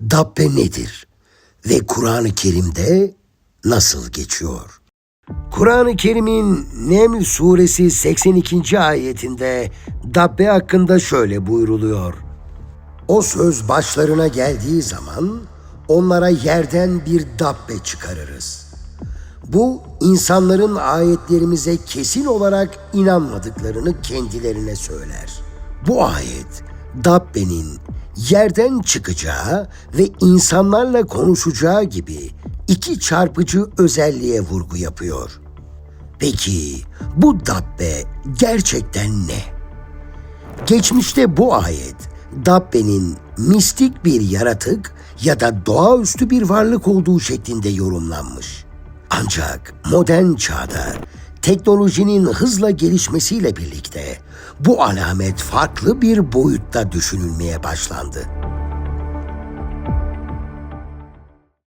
Dabbe nedir ve Kur'an-ı Kerim'de nasıl geçiyor? Kur'an-ı Kerim'in Neml suresi 82. ayetinde Dabbe hakkında şöyle buyruluyor. O söz başlarına geldiği zaman onlara yerden bir dabbe çıkarırız. Bu insanların ayetlerimize kesin olarak inanmadıklarını kendilerine söyler. Bu ayet Dabbe'nin yerden çıkacağı ve insanlarla konuşacağı gibi iki çarpıcı özelliğe vurgu yapıyor. Peki bu Dabbe gerçekten ne? Geçmişte bu ayet Dabbe'nin mistik bir yaratık ya da doğaüstü bir varlık olduğu şeklinde yorumlanmış. Ancak modern çağda teknolojinin hızla gelişmesiyle birlikte bu alamet farklı bir boyutta düşünülmeye başlandı.